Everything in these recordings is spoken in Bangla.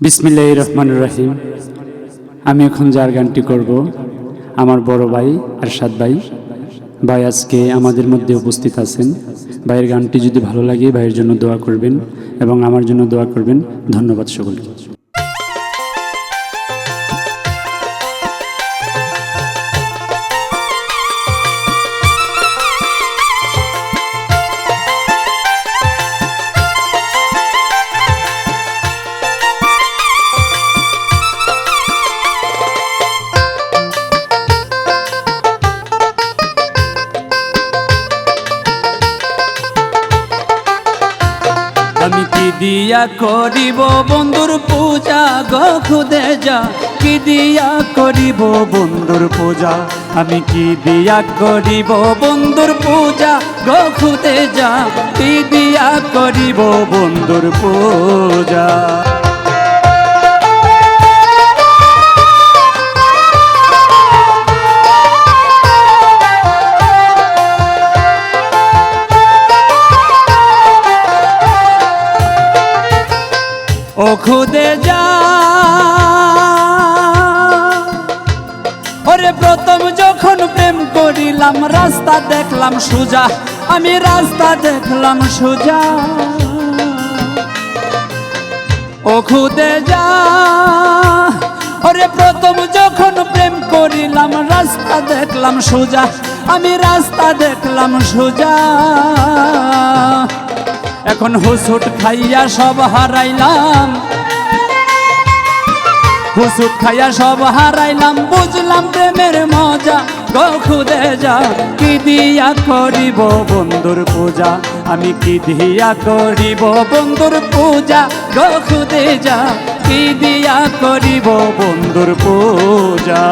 বিসমিল্লাহ রহমান রাহিম। আমি এখন যার গানটি করব, আমার বড় ভাই আরশাদ ভাই। ভাই আজকে আমাদের মধ্যে উপস্থিত আছেন। ভাইয়ের গানটি যদি ভালো লাগে, ভাইয়ের জন্য দোয়া করবেন এবং আমার জন্য দোয়া করবেন। ধন্যবাদ সকলকে। দিয়া করিব বন্ধুর পূজা গো খুদে যা। কি দিয়া করিব বন্ধুর পূজা? আমি কি দিয়া করিব বন্ধুর পূজা গো খুদে যা? কি দিয়া করিব বন্ধুর পূজা? ও খুদে যা। ওরে প্রথম যখন প্রেম করিলাম, রাস্তা দেখলাম সোজা, আমি রাস্তা দেখলাম সোজা। ও খুদে যা। ওরে প্রথম যখন প্রেম করিলাম, রাস্তা দেখলাম সোজা, আমি রাস্তা দেখলাম সোজা। এখন হুসুট খাইয়া সব হারাইলাম। হুসুট খাইয়া সব হারাইলাম, বুঝলাম প্রেমের মজা। গো খুদে যা, কি দিয়া করিব বন্ধুর পূজা? আমি কি দিয়া করিব বন্ধুর পূজা? গো খুদে যা, কি দিয়া করিব বন্ধুর পূজা?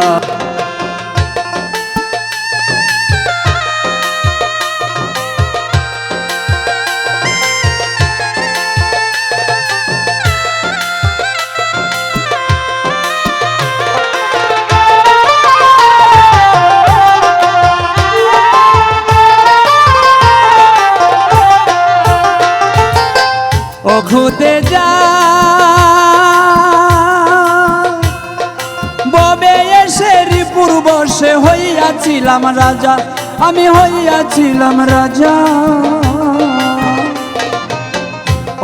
ও যা। ববে এসে রিপুর বসে হইয়াছিলাম রাজা, আমি হইয়াছিলাম রাজা।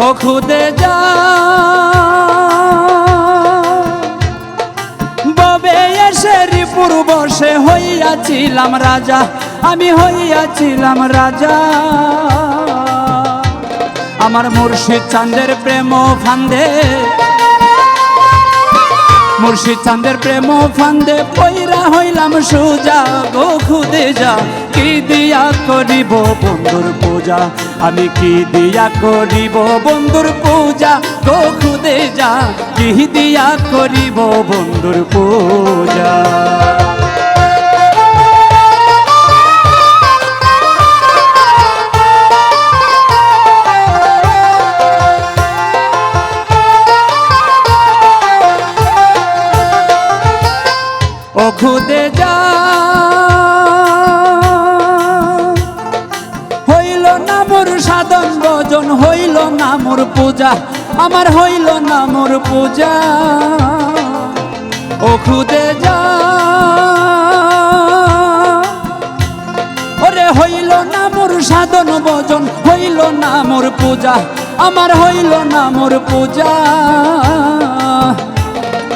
ও যা। ববে এসে রিপুর হইয়াছিলাম রাজা, আমি হইয়াছিলাম রাজা। আমার মুর্শিদ চাঁদের প্রেম ফান্দে। মুর্শিদ চাঁদের প্রেম ফান্দে, পইরা হইলাম সুজা গো খুদে যা কি দিয়া করিব বন্ধুর পূজা? আমি কি দিয়া করিব বন্ধুর পূজা গো খুদে যা কি দিয়া করিব বন্ধুর পূজা? ও খুদে যা। হইল না মোর সাধন ভজন, হইল না মোর পূজা, আমার হইল না মোর পূজা। ও খুদে যা। ওরে হইল না মোর সাধন ভজন, হইল না মোর পূজা, আমার হইল না মোর পূজা।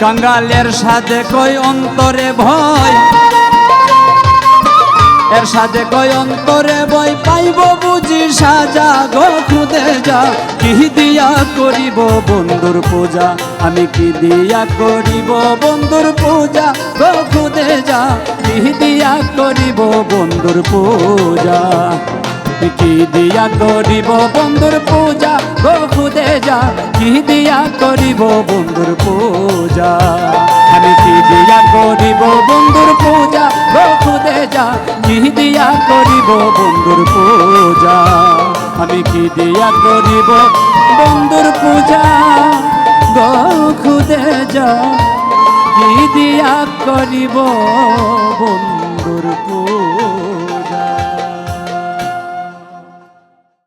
কাঙ্গালের সাথে কই অন্তরে ভয়? এর সাথে কই অন্তরে বই পাইব বুঝি সাজা গো খুদে যা। কি দিয়া করিব বন্ধুর পূজা? আমি কি দিয়া করিব বন্ধুর পূজা গো খুদে যা? কি দিয়া করিব বন্ধুর পূজা? কি দিয়া করিব বন্ধুর পূজা গো খুদে যা কি দিয়া করিব বন্ধুর পূজা। আমি কি দিয়া করিব বন্ধুর পূজা গো খুদে যা কি দিয়া করিব বন্ধুর পূজা। আমি কি দিয়া করিব বন্ধুর পূজা গো খুদে যা কি দিয়া করিব বন্ধুর পূজা।